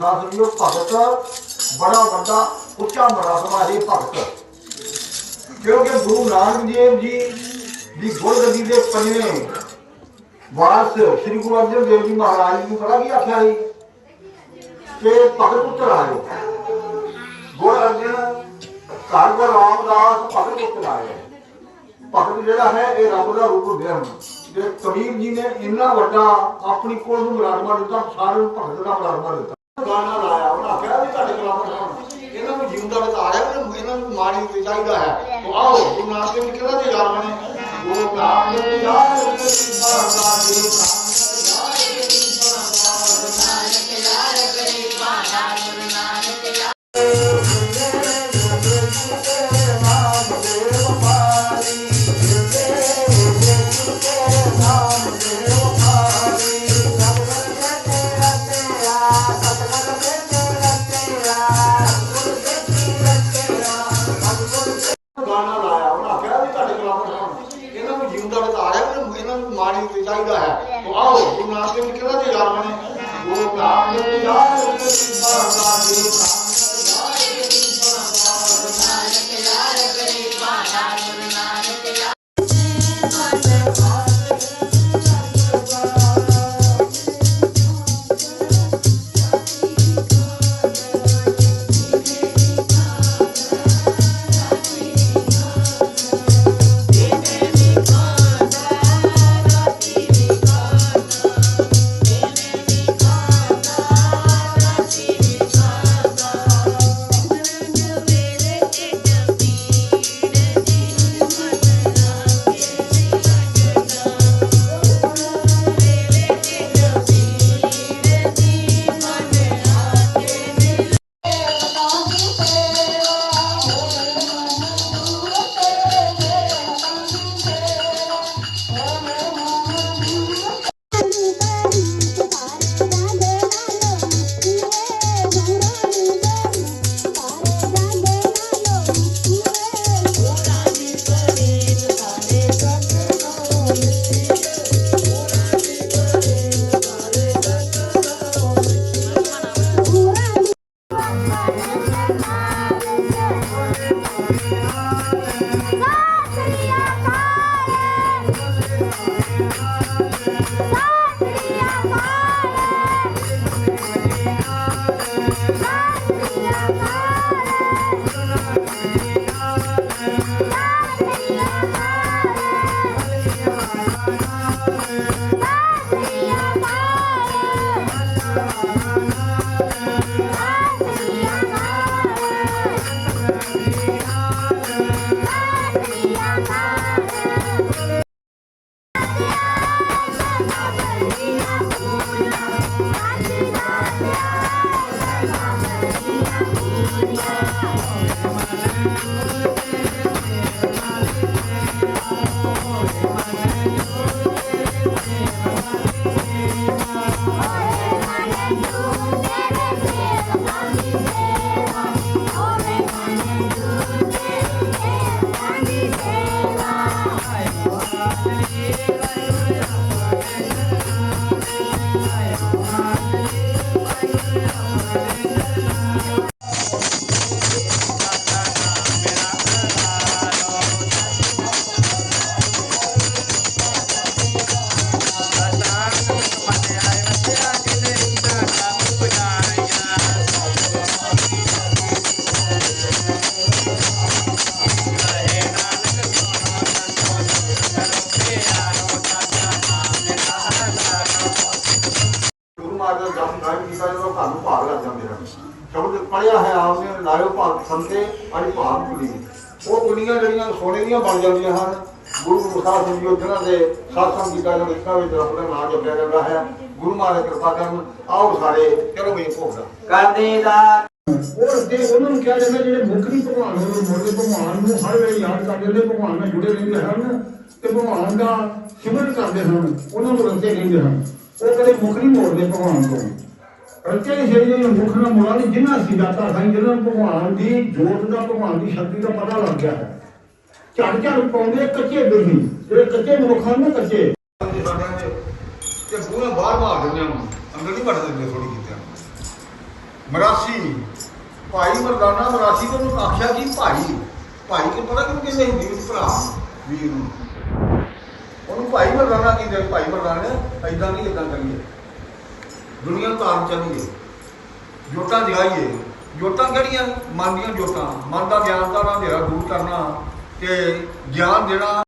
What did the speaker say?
ਸਾਧ ਜੀ ਭਗਤ, ਬੜਾ ਵੱਡਾ ਉੱਚਾ ਮਰਾਤਮਾ ਹੈ ਭਗਤ। ਕਿਉਂਕਿ ਗੁਰੂ ਨਾਨਕ ਦੇਵ ਜੀ ਦੀ ਗੁਰਗੱਦੀ ਦੇ ਪੰਜਵੇਂ ਵਾਰਸ ਸ੍ਰੀ ਗੁਰੂ ਅਰਜਨ ਦੇਵ ਜੀ ਮਹਾਰਾਜ ਨੂੰ ਪਤਾ ਕੀ ਆਖਿਆ ਸੀ? ਕਿ ਭਗਤ ਪੁੱਤਰ ਆਇਓ। ਗੁਰੂ ਅਰਜਨ, ਘਰ ਗੁਰੂ ਰਾਮਦਾਸ ਭਗਤ ਪੁੱਤਰ ਆਏ। ਭਗਤ ਜਿਹੜਾ ਹੈ, ਇਹ ਰੱਬ ਦਾ ਰੂਪ ਹੁੰਦੇ ਹਨ। ਜੇ ਕਬੀਰ ਜੀ ਨੇ ਇੰਨਾ ਵੱਡਾ ਆਪਣੀ ਕੋਲ ਨੂੰ ਮੁਰਾਦਮਾ ਦਿੱਤਾ, ਸਾਰਿਆਂ ਨੂੰ ਭਗਤ ਦਾ ਮੁਰਾਦਮਾ ਦਿੱਤਾ। ਗਾਣਾ ਲਾਇਆ, ਉਹਨਾਂ ਆਖਿਆ ਵੀ ਤੁਹਾਡੇ ਗੁਲਾਮ ਹੋਣ ਇਹਨਾਂ ਨੂੰ ਜਿਉਂਦਾ ਬਤਾਇਆ ਵੀ ਇਹਨਾਂ ਨੂੰ ਮਾਣੀ ਵੀ ਚਾਹੀਦਾ ਹੈ। ਤੋ ਆਓ, ਗੁਰੂ ਨਾਨਕ ਦੇਵ ਜੀ ਕਹਿੰਦਾ ਤੇ ਯਾਰ ਬਣੇ ਗੁਰੂ ਨਾਨਕ ਯਾਰ ਬਾਬਾ ਗੁਰੂ ਗਾਣਾ ਯਾਰ ਬਾਬਾ ਗੁਰੂ ਗੁਰੂ ਸ਼ਬਦ ਪੜਿਆ ਹੈ ਆਪਨੇ ਲਾਇਓ ਭਾਗ ਸੰਤੇ ਅੜੀ ਭਾਗ ਕੁਲੀ ਉਹ ਕੁਲੀਆਂ ਜਿਹੜੀਆਂ ਸੋਨੇ ਦੀਆਂ ਬਣ ਜਾਂਦੀਆਂ ਹਨ ਗੁਰੂ ਮੁਖਾਰ ਸਿੰਘ ਜੀ ਜਿਹਨਾਂ ਦੇ ਸਾਥਾਂ ਦੀ ਗੱਲ ਵਿੱਚ ਵਿੱਚ ਰੱਬ ਦਾ ਨਾਮ ਜਪਿਆ ਜਾਂਦਾ ਹੈ। ਗੁਰੂ ਮਹਾਰਾਜ ਕਿਰਪਾ ਕਰਨ ਆਓ ਸਾਰੇ ਚਲੋ ਵੀ ਭੋਗਦਾ ਕਰਦੇ ਦਾ ਉਹ ਅੱਗੇ ਉਹਨਾਂ ਨੂੰ ਕਿਹਾ ਜਾਂਦਾ ਜਿਹੜੇ ਮੁਖਰੀ ਭਗਵਾਨ ਨੂੰ ਮੁਰਦੇ ਭਗਵਾਨ ਨੂੰ ਹਰ ਵੇਲੇ ਯਾਦ ਕਰਦੇ ਨੇ ਭਗਵਾਨ ਨਾਲ ਜੁੜੇ ਰਹਿੰਦੇ ਹਨ ਤੇ ਭਗਵਾਨ ਦਾ ਸਿਮਰਨ ਕਰਦੇ ਹਨ ਉਹਨਾਂ ਨੂੰ ਰਸਤੇ ਕਹਿੰਦੇ ਹਨ। ਉਹ ਕਦੇ ਮੁਖਰੀ ਮੋੜਦੇ ਭਗਵਾਨ ਤੋਂ। ਰਚੇ ਜਿਹੜੇ ਨੇ ਮੁਖ ਨਾਲ ਮੋੜਾ ਨਹੀਂ ਜਿਨ੍ਹਾਂ ਸਿਧਾਤਾ ਸਾਈਂ ਜਿਹਨਾਂ ਨੂੰ ਭਗਵਾਨ ਦੀ ਜੋਤ ਦਾ, ਭਗਵਾਨ ਦੀ ਸ਼ਕਤੀ ਦਾ ਪਤਾ ਲੱਗ ਗਿਆ ਹੈ। ਝੜ ਝੜ ਪਾਉਂਦੇ ਕੱਚੇ ਬਿਰਹੀ ਜਿਹੜੇ ਕੱਚੇ ਮਨੁੱਖ ਹਨ ਨਾ ਕੱਚੇ। ਤੇ ਸਾਡਿਆਂ ਦੇ ਤੇ ਬੂਹੇ ਬਾਹਰ ਮਾਰ ਦਿੰਦੇ ਹਨ ਅੰਦਰ ਨਹੀਂ ਵੜ ਦਿੰਦੇ ਥੋੜੀ ਕਿਤੇ ਮਰਾਸੀ, ਭਾਈ ਮਰਦਾਨਾ ਮਰਾਸੀ ਤੋਂ ਉਹਨੂੰ ਆਖਿਆ ਕਿ ਭਾਈ ਭਾਈ ਕਿ ਪਤਾ ਕਿਉਂ ਕਹਿੰਦੇ ਹਿੰਦੀ ਵਿੱਚ ਭਰਾ ਵੀਰ ਨੂੰ? ਉਹਨੂੰ ਭਾਈ ਮਰਦਾਨਾ ਕਹਿੰਦੇ ਭਾਈ ਮਰਦਾਨਾ ਨੇ ਐਦਾਂ ਨਹੀਂ ਇਦਾਂ ਕਰੀਏ। ਦੁਨੀਆ ਤਾਰ ਚੱਲੀਏ ਜੋਟਾਂ ਜਗਾਈਏ। ਜੋਟਾਂ ਕਿਹੜੀਆਂ? ਮਨ ਦੀਆਂ ਜੋਟਾਂ। ਮਨ ਦਾ ਗਿਆਨ ਦਾ ਹਨੇਰਾ ਦੂਰ ਕਰਨਾ ਤੇ ਗਿਆਨ ਦੇਣਾ